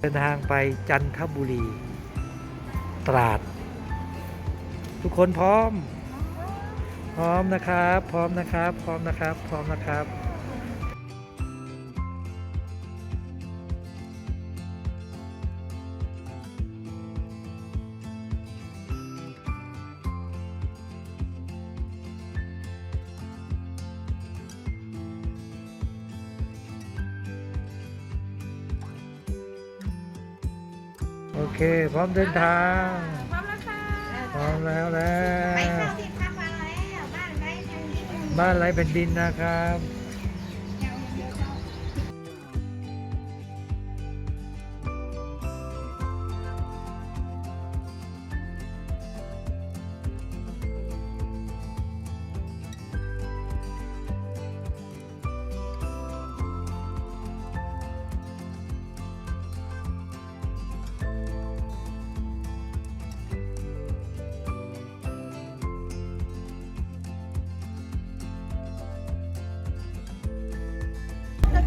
เดินทางไปจันทบุรี ตราด ทุกคนพร้อม พร้อมนะครับ พร้อมนะครับ พร้อมนะครับ พร้อมนะครับ เคพร้อมเดินทาง พร้อมแล้วค่ะพร้อมแล้วแล้ไปวเข้าที่พักมาแล้วบ้านไร้แผ่นดินบ้านไร้แผ่นดินนะครับ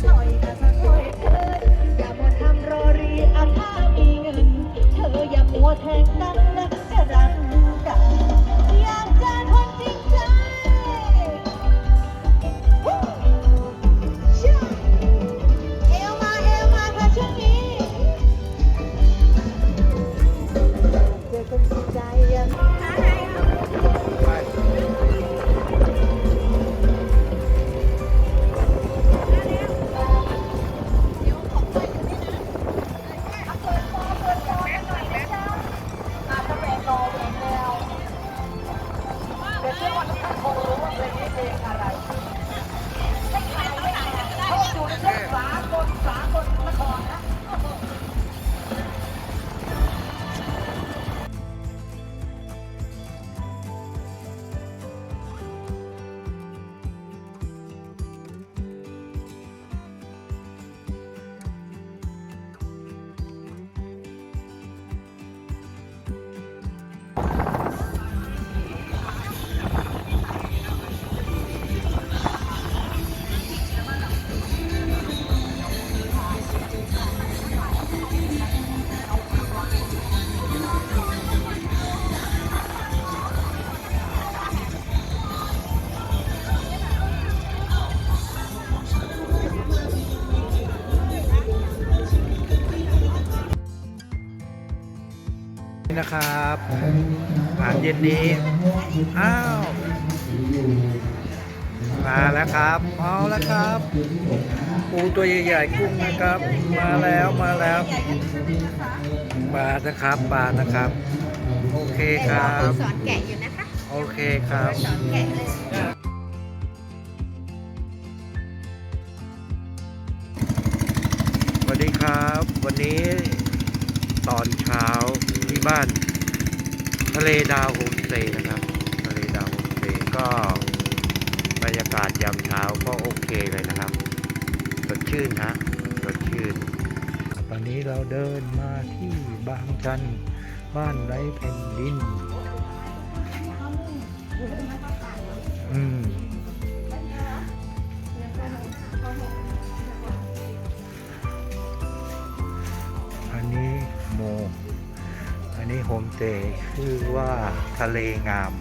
อย่ามัวทำรอรีอาถ้ามีเงิน เธออย่ามัวแทงกันนะ นี่ นะครับอาหารเย็นนี้ อ้าว มาแล้วครับเอาแล้วครับปูตัวใหญ่ๆกุ้งนะครับ มาแล้วมาแล้วปลานะครับปลานะครับ โอเคครับสอนแกะอยู่นะคะโอเคครับสอนแกะเลยสวัสดีครับ วันนี้ตอนเช้า ที่บ้าน ทะเลดาวโฮมสเตย์นะครับ ทะเลดาวโฮมสเตย์ก็บรรยากาศยามเช้าก็โอเคเลยนะครับสดชื่นฮะสดชื่น ตอนนี้เราเดินมาที่บางจัน บ้านไร้แผ่นดิน อืม นนี้โฮมสเตย์ชื่อว่าทะเลงาม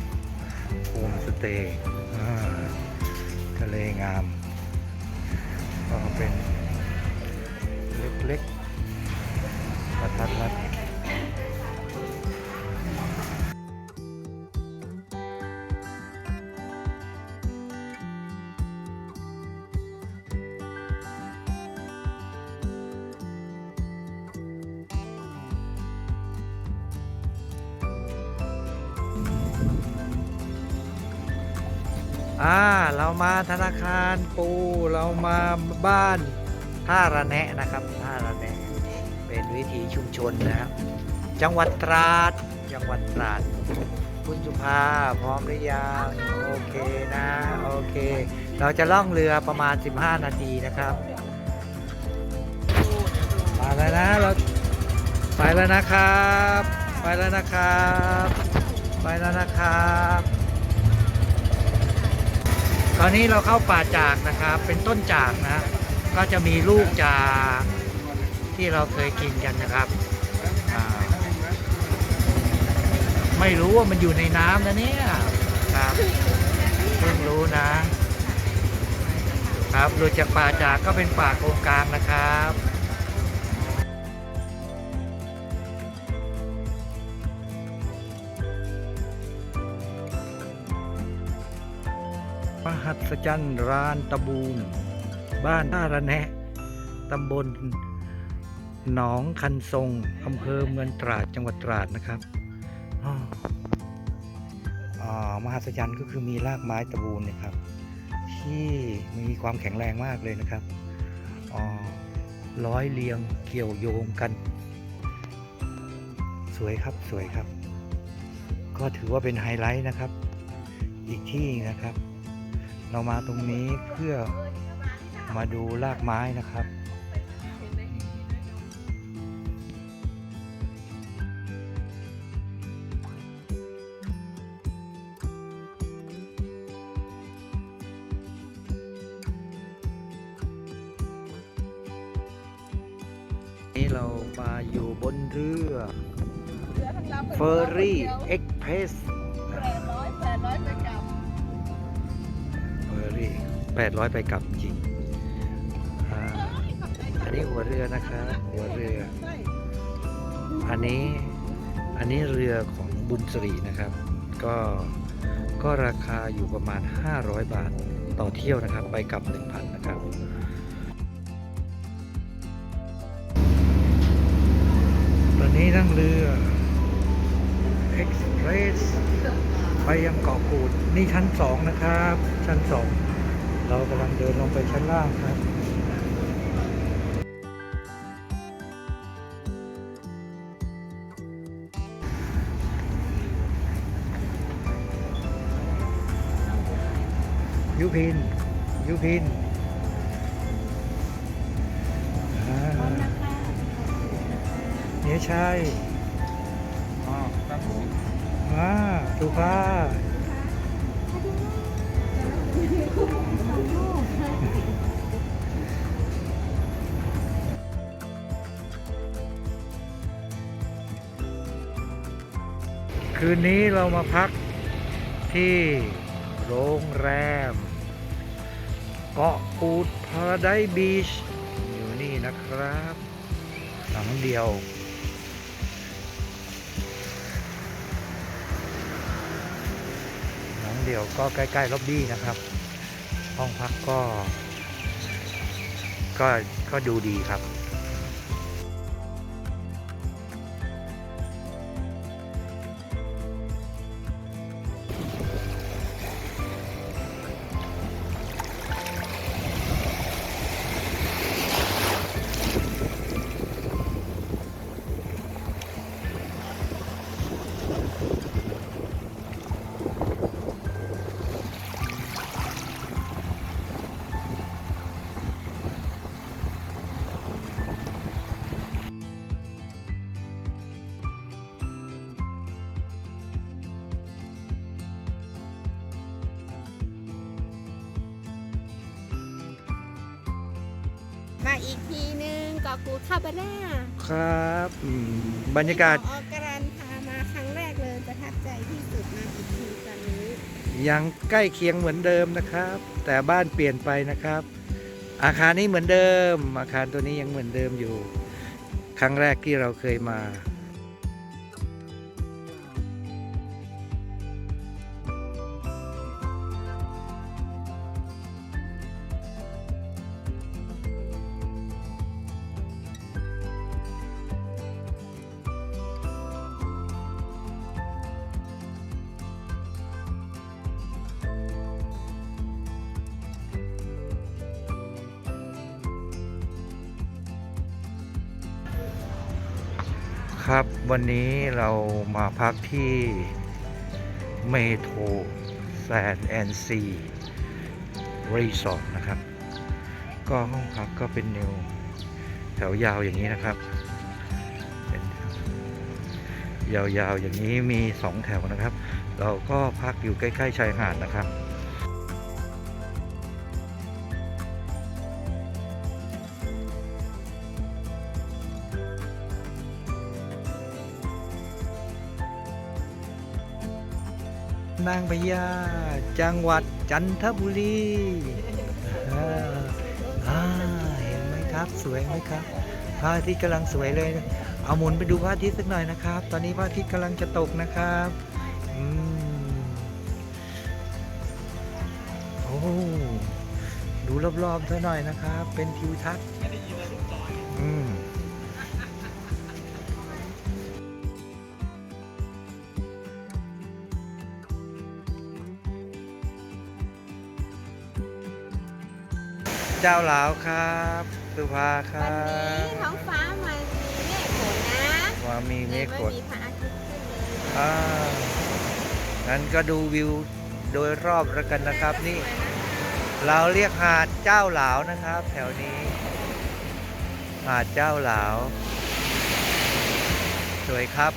โฮมสเตย์ทะเลงาม ก็เป็นเล็กๆประทัดรัด อ่าเรามาธนาคารปูเรามาบ้านท่าระแนะนะครับท่าระแนะเป็นวิถีชุมชนนะครับจังหวัดตราดจังหวัดตราดคุณสุภาพร้อมหรือยังโอเคนะโอเค เราจะล่องเรือประมาณ 15 นาทีนะครับไปแล้วนะเราไปแล้วนะครับ ไปแล้วนะครับ ไปแล้วนะครับ ตอนนี้เราเข้าป่าจากนะครับ เป็นต้นจากนะ ก็จะมีลูกจากที่เราเคยกินกันนะครับ ไม่รู้ว่ามันอยู่ในน้ำนะเนี่ยครับเพิ่งรู้นะ ครับหลุดจากป่าจากก็เป็นป่าโกงกลางนะครับ หัศจรรย์รานตะบูน บ้านท่าระแนะตำบลหนองคันทรงอำเภอเมืองตราดจังหวัดตราดนะครับอ้ออ่ามหัศจรรย์ก็คือมีรากไม้ตะบูนนะครับ ที่มีความแข็งแรงมากเลยนะครับอ๋อร้อยเรียงเกี่ยวโยงกัน สวยครับสวยครับ ก็ถือว่าเป็นไฮไลท์นะครับ อีกที่นะครับ เรามาตรงนี้เพื่อมาดูรากไม้นะครับ นี่เรามาอยู่บนเรือเฟอร์รี่เอ็กเพรส 800 ไปกลับจริงอันนี้หัวเรือนะครับหัวเรือ อันนี้อันนี้เรือของบุญสรีนะครับ ก็ก็ราคาอยู่ประมาณ 500 บาทต่อเที่ยวนะครับ ไปกลับ 1,000 นะครับตอนนี้นั่งเรือเอ็กซ์เพรสไปยังเกาะกูดนี่ชั้น 2 นะครับ ชั้น 2 เรากำลังเดินลงไปชั้นล่างครับยุพินยุพินอ่าเนี่ยใช่อ่าสุภา คืนนี้เรามาพักที่โรงแรม เกาะกูดพาราไดบีช อยู่นี่นะครับหลังเดียว หลังเดียวก็ใกล้ ๆ ล็อบบี้นะครับ ห้องพักก็ ก็ก็ดูดีครับ อีกทีนึงเกาะกูดคาบาร่าครับอืมบรรยากาศออกการันพามาครั้งแรกเลยประทับใจที่สุดมาอีกทีตอนนี้ยังใกล้เคียงเหมือนเดิมนะครับ แต่บ้านเปลี่ยนไปนะครับ อาคารนี้เหมือนเดิม อาคารตัวนี้ยังเหมือนเดิมอยู่ ครั้งแรกที่เราเคยมา ครับ วันนี้เรามาพักที่เมโทรแซนแอนซีรีสอร์ทนะครับ ก็ห้องพักก็เป็นแนวแถวยาวอย่างนี้นะครับเป็นยาวๆอย่างนี้มีสองแถวนะครับ เราก็พักอยู่ใกล้ ๆ ชายหาดนะครับ นางพญาจังหวัดจันทบุรีอ่าเห็นไหมครับสวยไหมครับพระอาทิตย์กำลังสวยเลย เอาหมุนไปดูพระอาทิตย์สักหน่อยนะครับ ตอนนี้พระอาทิตย์กำลังจะตกนะครับอืมโอ้ดูรอบๆเธอหน่อยนะครับ เป็นทิวทัศน์อืม เจ้าหลาวครับ สุภาควัรันนี้บท้องฟ้ามันมีเมฆฝนนะว่ามีเมเลยฆไม่ฝนมีพระอาทิตย์ขึ้นเลยอ่างั้นก็ดูวิวโดยรอบแล้วกันนะครับนี่ เราเรียกหาดเจ้าหลาวนะครับ แถวนี้ หาดเจ้าหลาว สวยครับ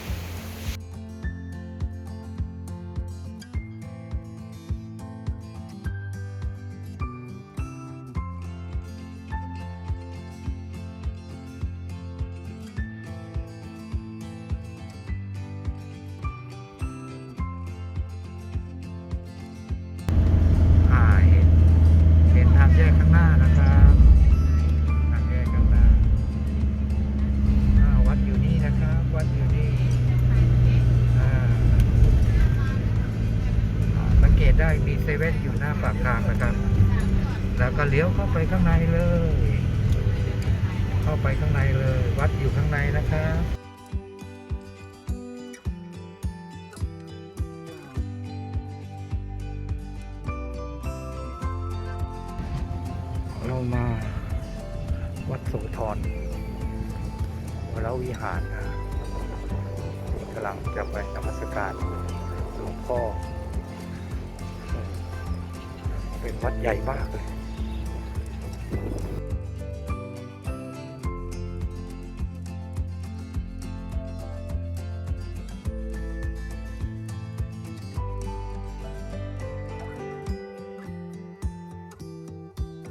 หน้านะครับทางแยกข้างหน้าอ่าวัดอยู่นี่นะครับ วัดอยู่นี่อ่าอ่าสังเกตได้มีเซเว่นอยู่หน้าปากทางนะครับ แล้วก็เลี้ยวเข้าไปข้างในเลย เข้าไปข้างในเลย วัดอยู่ข้างในนะครับานกำลังจะไปนมัสการหลวงพ่อ เป็นวัดใหญ่มากเลย